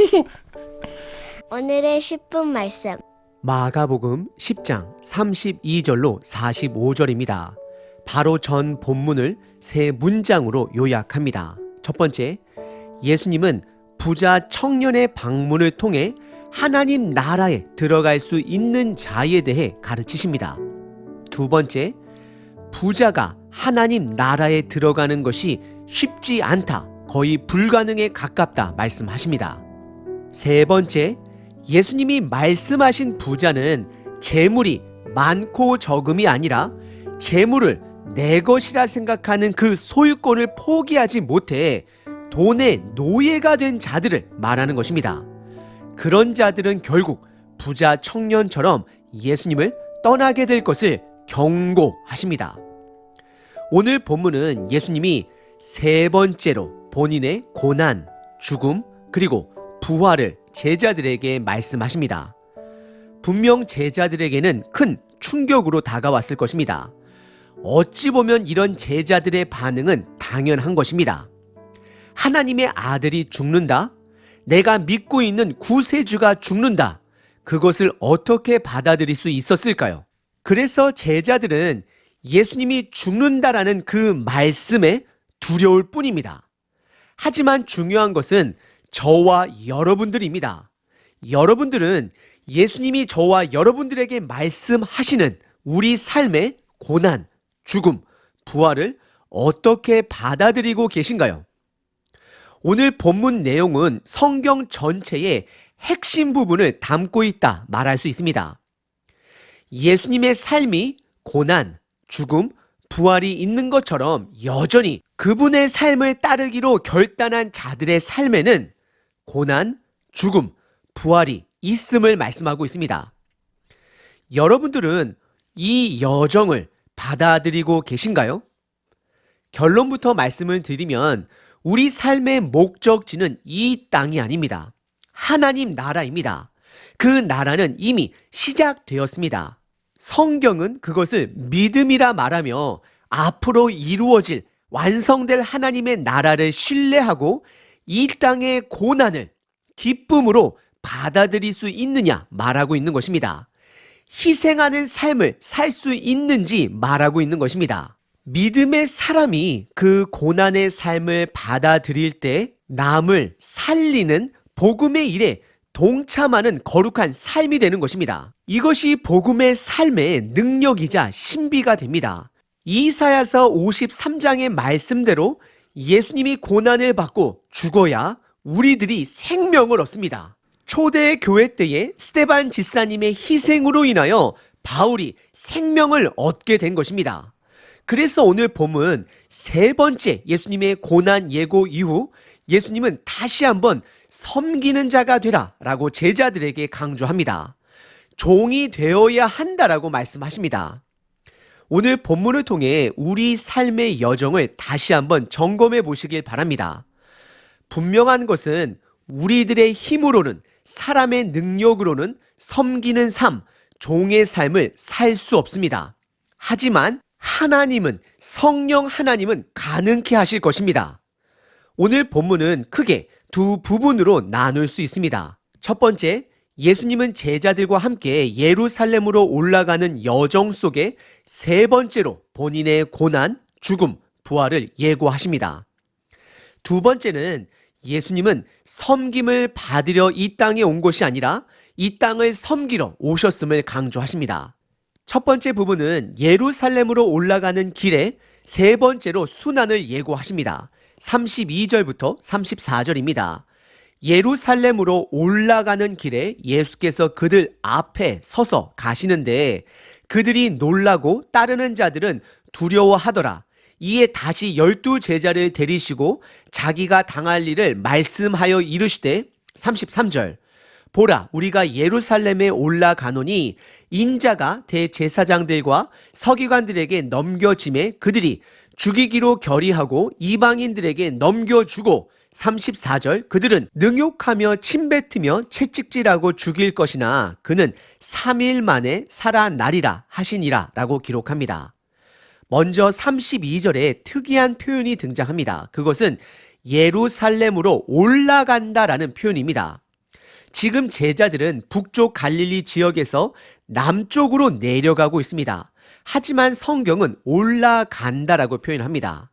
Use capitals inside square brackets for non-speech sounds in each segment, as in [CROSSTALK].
[LAUGHS] 오늘의 10분 말씀. 마가복음 10장 32절로 45절입니다. 바로 전 본문을 세 문장으로 요약합니다. 첫 번째, 예수님은 부자 청년의 방문을 통해 하나님 나라에 들어갈 수 있는 자에 대해 가르치십니다. 두 번째, 부자가 하나님 나라에 들어가는 것이 쉽지 않다, 거의 불가능에 가깝다 말씀하십니다. 세 번째, 예수님이 말씀하신 부자는 재물이 많고 적음이 아니라 재물을 내 것이라 생각하는 그 소유권을 포기하지 못해 돈의 노예가 된 자들을 말하는 것입니다. 그런 자들은 결국 부자 청년처럼 예수님을 떠나게 될 것을 경고하십니다. 오늘 본문은 예수님이 세 번째로 본인의 고난, 죽음, 그리고 부활을 제자들에게 말씀하십니다. 분명 제자들에게는 큰 충격으로 다가왔을 것입니다. 어찌 보면 이런 제자들의 반응은 당연한 것입니다. 하나님의 아들이 죽는다? 내가 믿고 있는 구세주가 죽는다? 그것을 어떻게 받아들일 수 있었을까요? 그래서 제자들은 예수님이 죽는다라는 그 말씀에 두려울 뿐입니다. 하지만 중요한 것은 저와 여러분들입니다. 여러분들은 예수님이 저와 여러분들에게 말씀하시는 우리 삶의 고난, 죽음, 부활을 어떻게 받아들이고 계신가요? 오늘 본문 내용은 성경 전체의 핵심 부분을 담고 있다 말할 수 있습니다. 예수님의 삶이 고난, 죽음, 부활이 있는 것처럼 여전히 그분의 삶을 따르기로 결단한 자들의 삶에는 고난, 죽음, 부활이 있음을 말씀하고 있습니다. 여러분들은 이 여정을 받아들이고 계신가요? 결론부터 말씀을 드리면 우리 삶의 목적지는 이 땅이 아닙니다. 하나님 나라입니다. 그 나라는 이미 시작되었습니다. 성경은 그것을 믿음이라 말하며 앞으로 이루어질 완성될 하나님의 나라를 신뢰하고 이 땅의 고난을 기쁨으로 받아들일 수 있느냐 말하고 있는 것입니다. 희생하는 삶을 살 수 있는지 말하고 있는 것입니다. 믿음의 사람이 그 고난의 삶을 받아들일 때 남을 살리는 복음의 일에 동참하는 거룩한 삶이 되는 것입니다. 이것이 복음의 삶의 능력이자 신비가 됩니다. 이사야서 53장의 말씀대로 예수님이 고난을 받고 죽어야 우리들이 생명을 얻습니다. 초대 교회 때에 스테반 지사님의 희생으로 인하여 바울이 생명을 얻게 된 것입니다. 그래서 오늘 봄은 세 번째 예수님의 고난 예고 이후 예수님은 다시 한번 섬기는 자가 되라 라고 제자들에게 강조합니다. 종이 되어야 한다라고 말씀하십니다. 오늘 본문을 통해 우리 삶의 여정을 다시 한번 점검해 보시길 바랍니다. 분명한 것은 우리들의 힘으로는 사람의 능력으로는 섬기는 삶, 종의 삶을 살 수 없습니다. 하지만 하나님은 성령 하나님은 가능케 하실 것입니다. 오늘 본문은 크게 두 부분으로 나눌 수 있습니다. 첫 번째, 예수님은 제자들과 함께 예루살렘으로 올라가는 여정 속에 세 번째로 본인의 고난, 죽음, 부활을 예고하십니다. 두 번째는 예수님은 섬김을 받으려 이 땅에 온 것이 아니라 이 땅을 섬기러 오셨음을 강조하십니다. 첫 번째 부분은 예루살렘으로 올라가는 길에 세 번째로 순환을 예고하십니다. 32절부터 34절입니다. 예루살렘으로 올라가는 길에 예수께서 그들 앞에 서서 가시는데 그들이 놀라고 따르는 자들은 두려워하더라. 이에 다시 열두 제자를 데리시고 자기가 당할 일을 말씀하여 이르시되 33절 보라 우리가 예루살렘에 올라가노니 인자가 대제사장들과 서기관들에게 넘겨짐에 그들이 죽이기로 결의하고 이방인들에게 넘겨주고 34절 그들은 능욕하며 침뱉으며 채찍질하고 죽일 것이나 그는 3일 만에 살아나리라 하시니라 라고 기록합니다. 먼저 32절에 특이한 표현이 등장합니다. 그것은 예루살렘으로 올라간다 라는 표현입니다. 지금 제자들은 북쪽 갈릴리 지역에서 남쪽으로 내려가고 있습니다. 하지만 성경은 올라간다라고 표현합니다.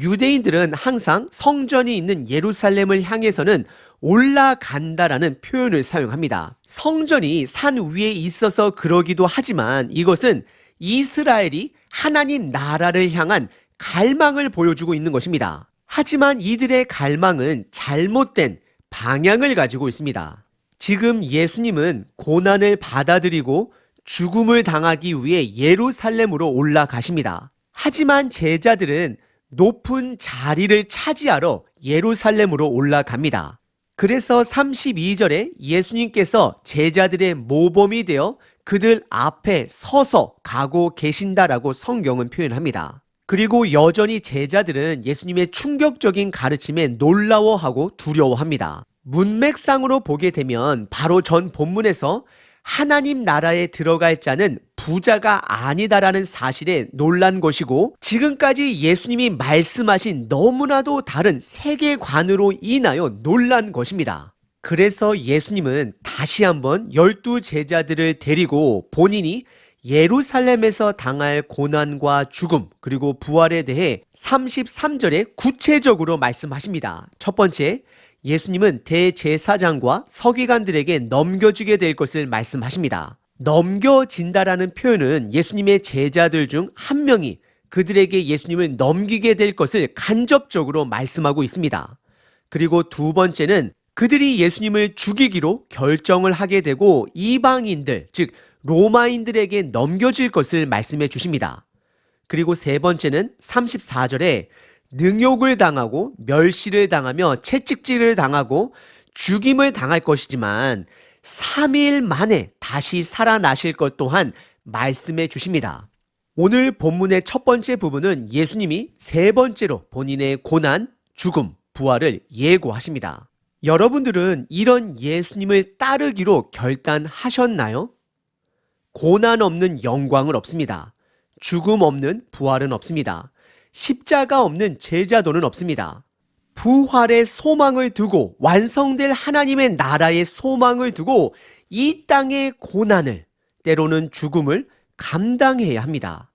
유대인들은 항상 성전이 있는 예루살렘을 향해서는 올라간다라는 표현을 사용합니다. 성전이 산 위에 있어서 그러기도 하지만 이것은 이스라엘이 하나님 나라를 향한 갈망을 보여주고 있는 것입니다. 하지만 이들의 갈망은 잘못된 방향을 가지고 있습니다. 지금 예수님은 고난을 받아들이고 죽음을 당하기 위해 예루살렘으로 올라가십니다. 하지만 제자들은 높은 자리를 차지하러 예루살렘으로 올라갑니다. 그래서 32절에 예수님께서 제자들의 모범이 되어 그들 앞에 서서 가고 계신다라고 성경은 표현합니다. 그리고 여전히 제자들은 예수님의 충격적인 가르침에 놀라워하고 두려워합니다. 문맥상으로 보게 되면 바로 전 본문에서 하나님 나라에 들어갈 자는 부자가 아니다라는 사실에 놀란 것이고 지금까지 예수님이 말씀하신 너무나도 다른 세계관으로 인하여 놀란 것입니다. 그래서 예수님은 다시 한번 열두 제자들을 데리고 본인이 예루살렘에서 당할 고난과 죽음 그리고 부활에 대해 33절에 구체적으로 말씀하십니다. 첫 번째, 예수님은 대제사장과 서기관들에게 넘겨주게 될 것을 말씀하십니다. 넘겨진다라는 표현은 예수님의 제자들 중 한 명이 그들에게 예수님을 넘기게 될 것을 간접적으로 말씀하고 있습니다. 그리고 두 번째는 그들이 예수님을 죽이기로 결정을 하게 되고 이방인들, 즉 로마인들에게 넘겨질 것을 말씀해 주십니다. 그리고 세 번째는 34절에 능욕을 당하고 멸시를 당하며 채찍질을 당하고 죽임을 당할 것이지만 3일 만에 다시 살아나실 것 또한 말씀해 주십니다. 오늘 본문의 첫 번째 부분은 예수님이 세 번째로 본인의 고난, 죽음, 부활을 예고하십니다. 여러분들은 이런 예수님을 따르기로 결단하셨나요? 고난 없는 영광은 없습니다. 죽음 없는 부활은 없습니다. 십자가 없는 제자도는 없습니다. 부활의 소망을 두고 완성될 하나님의 나라의 소망을 두고 이 땅의 고난을 때로는 죽음을 감당해야 합니다.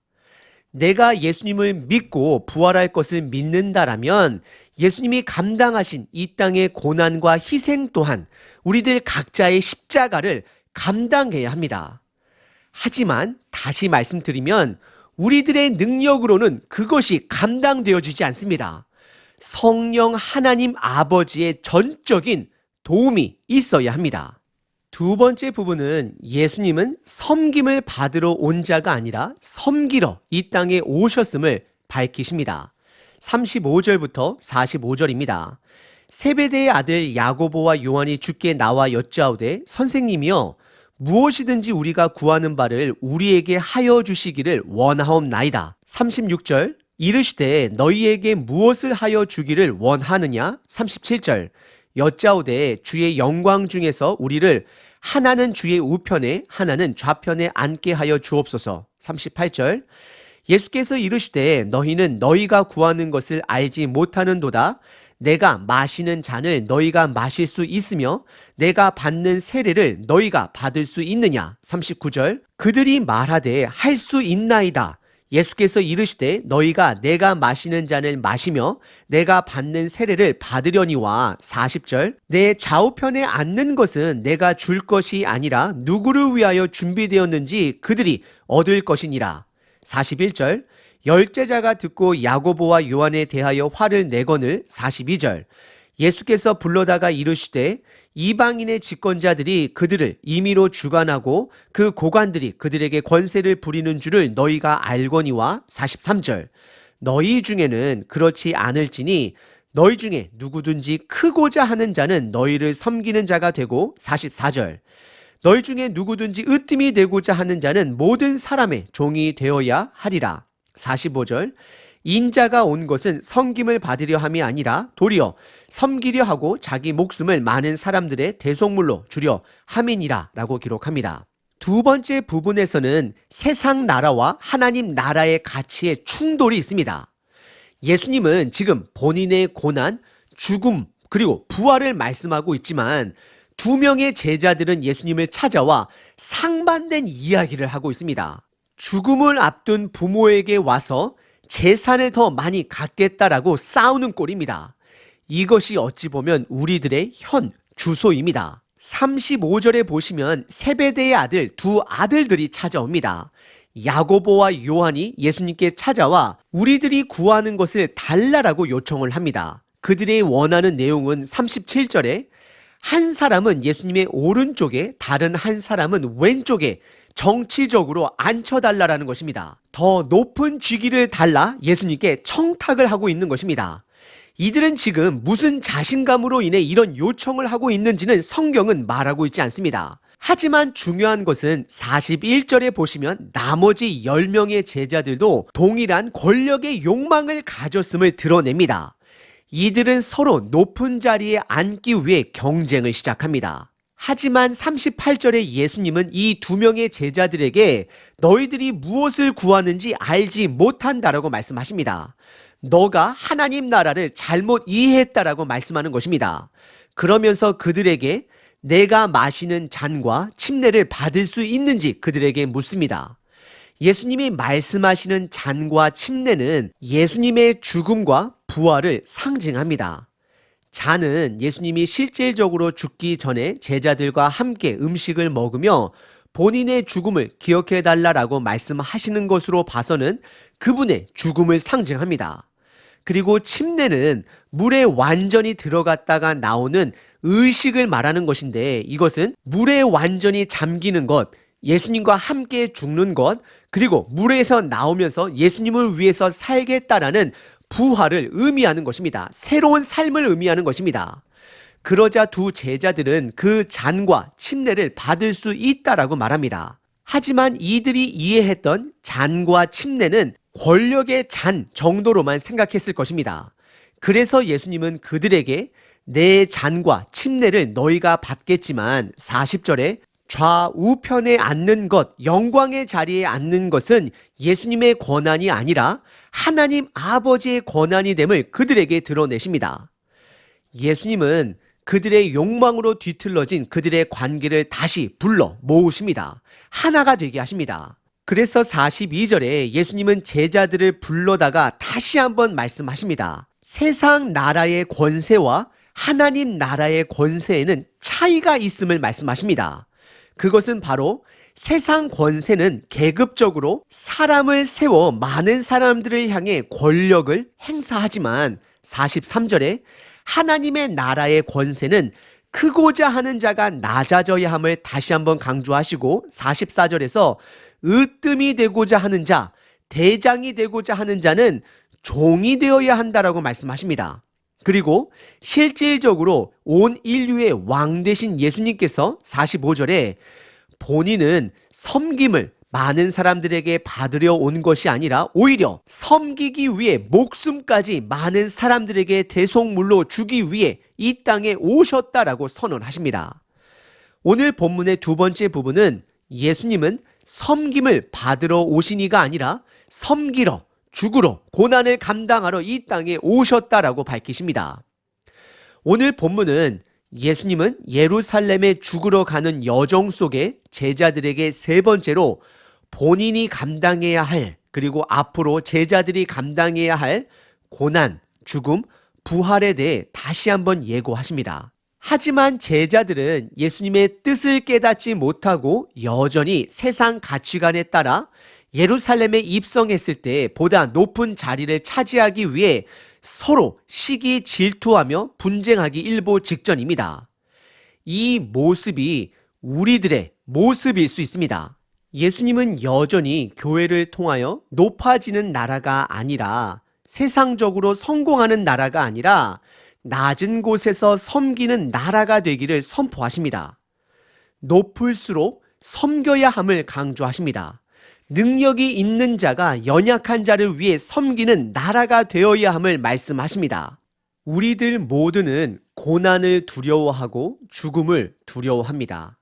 내가 예수님을 믿고 부활할 것을 믿는다라면 예수님이 감당하신 이 땅의 고난과 희생 또한 우리들 각자의 십자가를 감당해야 합니다. 하지만 다시 말씀드리면 우리들의 능력으로는 그것이 감당되어지지 않습니다. 성령 하나님 아버지의 전적인 도움이 있어야 합니다. 두 번째 부분은 예수님은 섬김을 받으러 온 자가 아니라 섬기러 이 땅에 오셨음을 밝히십니다. 35절부터 45절입니다. 세베대의 아들 야고보와 요한이 주께 나와 여짜오되 선생님이여 무엇이든지 우리가 구하는 바를 우리에게 하여 주시기를 원하옵나이다. 36절 이르시되 너희에게 무엇을 하여 주기를 원하느냐? 37절 여짜오되 주의 영광 중에서 우리를 하나는 주의 우편에 하나는 좌편에 앉게 하여 주옵소서. 38절 예수께서 이르시되 너희는 너희가 구하는 것을 알지 못하는도다. 내가 마시는 잔을 너희가 마실 수 있으며 내가 받는 세례를 너희가 받을 수 있느냐? 39절 그들이 말하되 할 수 있나이다. 예수께서 이르시되 너희가 내가 마시는 잔을 마시며 내가 받는 세례를 받으려니와 40절 내 좌우편에 앉는 것은 내가 줄 것이 아니라 누구를 위하여 준비되었는지 그들이 얻을 것이니라. 41절 열제자가 듣고 야고보와 요한에 대하여 화를 내거늘 42절 예수께서 불러다가 이르시되 이방인의 집권자들이 그들을 임의로 주관하고 그 고관들이 그들에게 권세를 부리는 줄을 너희가 알거니와 43절. 너희 중에는 그렇지 않을지니 너희 중에 누구든지 크고자 하는 자는 너희를 섬기는 자가 되고 44절. 너희 중에 누구든지 으뜸이 되고자 하는 자는 모든 사람의 종이 되어야 하리라. 45절 인자가 온 것은 섬김을 받으려 함이 아니라 도리어 섬기려 하고 자기 목숨을 많은 사람들의 대속물로 주려 함이니라 라고 기록합니다. 두 번째 부분에서는 세상 나라와 하나님 나라의 가치의 충돌이 있습니다. 예수님은 지금 본인의 고난, 죽음, 그리고 부활을 말씀하고 있지만 두 명의 제자들은 예수님을 찾아와 상반된 이야기를 하고 있습니다. 죽음을 앞둔 부모에게 와서 재산을 더 많이 갖겠다라고 싸우는 꼴입니다. 이것이 어찌 보면 우리들의 현 주소입니다. 35절에 보시면 세베대의 아들 두 아들들이 찾아옵니다. 야고보와 요한이 예수님께 찾아와 우리들이 구하는 것을 달라라고 요청을 합니다. 그들의 원하는 내용은 37절에 한 사람은 예수님의 오른쪽에 다른 한 사람은 왼쪽에 정치적으로 앉혀달라라는 것입니다. 더 높은 직위를 달라 예수님께 청탁을 하고 있는 것입니다. 이들은 지금 무슨 자신감으로 인해 이런 요청을 하고 있는지는 성경은 말하고 있지 않습니다. 하지만 중요한 것은 41절에 보시면 나머지 10명의 제자들도 동일한 권력의 욕망을 가졌음을 드러냅니다. 이들은 서로 높은 자리에 앉기 위해 경쟁을 시작합니다. 하지만 38절에 예수님은 이 두 명의 제자들에게 너희들이 무엇을 구하는지 알지 못한다라고 말씀하십니다. 너가 하나님 나라를 잘못 이해했다라고 말씀하는 것입니다. 그러면서 그들에게 내가 마시는 잔과 침례를 받을 수 있는지 그들에게 묻습니다. 예수님이 말씀하시는 잔과 침례는 예수님의 죽음과 부활을 상징합니다. 잔은 예수님이 실질적으로 죽기 전에 제자들과 함께 음식을 먹으며 본인의 죽음을 기억해 달라라고 말씀하시는 것으로 봐서는 그분의 죽음을 상징합니다. 그리고 침례는 물에 완전히 들어갔다가 나오는 의식을 말하는 것인데 이것은 물에 완전히 잠기는 것, 예수님과 함께 죽는 것, 그리고 물에서 나오면서 예수님을 위해서 살겠다라는 부활을 의미하는 것입니다. 새로운 삶을 의미하는 것입니다. 그러자 두 제자들은 그 잔과 침례를 받을 수 있다라고 말합니다. 하지만 이들이 이해했던 잔과 침례는 권력의 잔 정도로만 생각했을 것입니다. 그래서 예수님은 그들에게 내 잔과 침례를 너희가 받겠지만 40절에 좌우편에 앉는 것, 영광의 자리에 앉는 것은 예수님의 권한이 아니라 하나님 아버지의 권한이 됨을 그들에게 드러내십니다. 예수님은 그들의 욕망으로 뒤틀러진 그들의 관계를 다시 불러 모으십니다. 하나가 되게 하십니다. 그래서 42절에 예수님은 제자들을 불러다가 다시 한번 말씀하십니다. 세상 나라의 권세와 하나님 나라의 권세에는 차이가 있음을 말씀하십니다. 그것은 바로 세상 권세는 계급적으로 사람을 세워 많은 사람들을 향해 권력을 행사하지만 43절에 하나님의 나라의 권세는 크고자 하는 자가 낮아져야 함을 다시 한번 강조하시고 44절에서 으뜸이 되고자 하는 자, 대장이 되고자 하는 자는 종이 되어야 한다라고 말씀하십니다. 그리고 실질적으로 온 인류의 왕 되신 예수님께서 45절에 본인은 섬김을 많은 사람들에게 받으려 온 것이 아니라 오히려 섬기기 위해 목숨까지 많은 사람들에게 대속물로 주기 위해 이 땅에 오셨다라고 선언하십니다. 오늘 본문의 두 번째 부분은 예수님은 섬김을 받으러 오시니가 아니라 섬기러, 죽으러, 고난을 감당하러 이 땅에 오셨다라고 밝히십니다. 오늘 본문은 예수님은 예루살렘에 죽으러 가는 여정 속에 제자들에게 세 번째로 본인이 감당해야 할 그리고 앞으로 제자들이 감당해야 할 고난, 죽음, 부활에 대해 다시 한번 예고하십니다. 하지만 제자들은 예수님의 뜻을 깨닫지 못하고 여전히 세상 가치관에 따라 예루살렘에 입성했을 때 보다 높은 자리를 차지하기 위해 서로 시기 질투하며 분쟁하기 일보 직전입니다. 이 모습이 우리들의 모습일 수 있습니다. 예수님은 여전히 교회를 통하여 높아지는 나라가 아니라 세상적으로 성공하는 나라가 아니라 낮은 곳에서 섬기는 나라가 되기를 선포하십니다. 높을수록 섬겨야 함을 강조하십니다. 능력이 있는 자가 연약한 자를 위해 섬기는 나라가 되어야 함을 말씀하십니다. 우리들 모두는 고난을 두려워하고 죽음을 두려워합니다.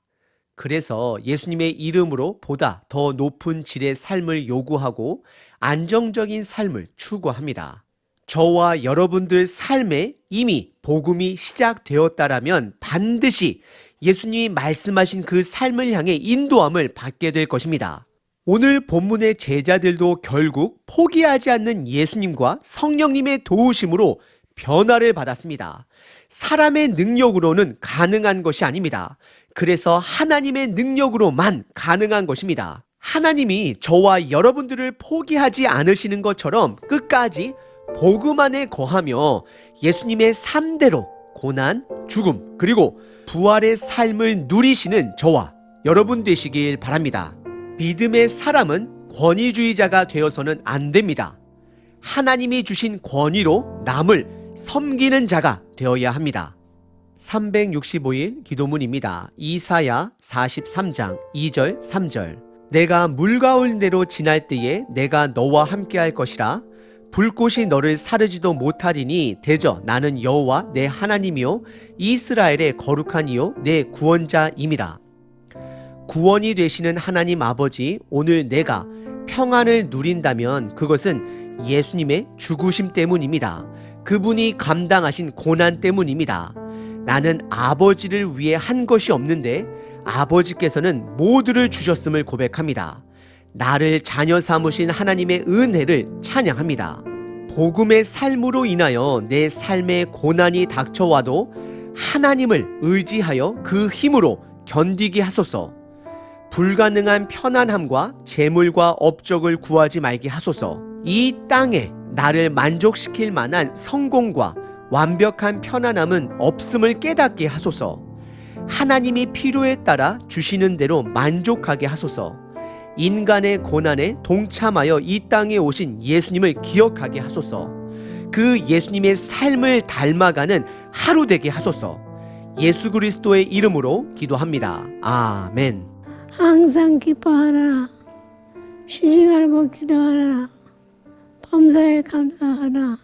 그래서 예수님의 이름으로 보다 더 높은 질의 삶을 요구하고 안정적인 삶을 추구합니다. 저와 여러분들 삶에 이미 복음이 시작되었다라면 반드시 예수님이 말씀하신 그 삶을 향해 인도함을 받게 될 것입니다. 오늘 본문의 제자들도 결국 포기하지 않는 예수님과 성령님의 도우심으로 변화를 받았습니다. 사람의 능력으로는 가능한 것이 아닙니다. 그래서 하나님의 능력으로만 가능한 것입니다. 하나님이 저와 여러분들을 포기하지 않으시는 것처럼 끝까지 복음 안에 거하며 예수님의 3대로 고난, 죽음, 그리고 부활의 삶을 누리시는 저와 여러분 되시길 바랍니다. 믿음의 사람은 권위주의자가 되어서는 안 됩니다. 하나님이 주신 권위로 남을 섬기는 자가 되어야 합니다. 365일 기도문입니다. 이사야 43장 2절 3절 내가 물 가운데로 지날 때에 내가 너와 함께 할 것이라 불꽃이 너를 사르지도 못하리니 대저 나는 여호와 내 하나님이요 이스라엘의 거룩한 이요 내 구원자임이라 구원이 되시는 하나님 아버지 오늘 내가 평안을 누린다면 그것은 예수님의 죽으심 때문입니다. 그분이 감당하신 고난 때문입니다. 나는 아버지를 위해 한 것이 없는데 아버지께서는 모두를 주셨음을 고백합니다. 나를 자녀 삼으신 하나님의 은혜를 찬양합니다. 복음의 삶으로 인하여 내 삶에 고난이 닥쳐와도 하나님을 의지하여 그 힘으로 견디게 하소서. 불가능한 편안함과 재물과 업적을 구하지 말게 하소서. 이 땅에 나를 만족시킬 만한 성공과 완벽한 편안함은 없음을 깨닫게 하소서. 하나님이 필요에 따라 주시는 대로 만족하게 하소서. 인간의 고난에 동참하여 이 땅에 오신 예수님을 기억하게 하소서. 그 예수님의 삶을 닮아가는 하루 되게 하소서. 예수 그리스도의 이름으로 기도합니다. 아멘. 항상 기뻐하라. 쉬지 말고 기도하라. 범사에 감사하라.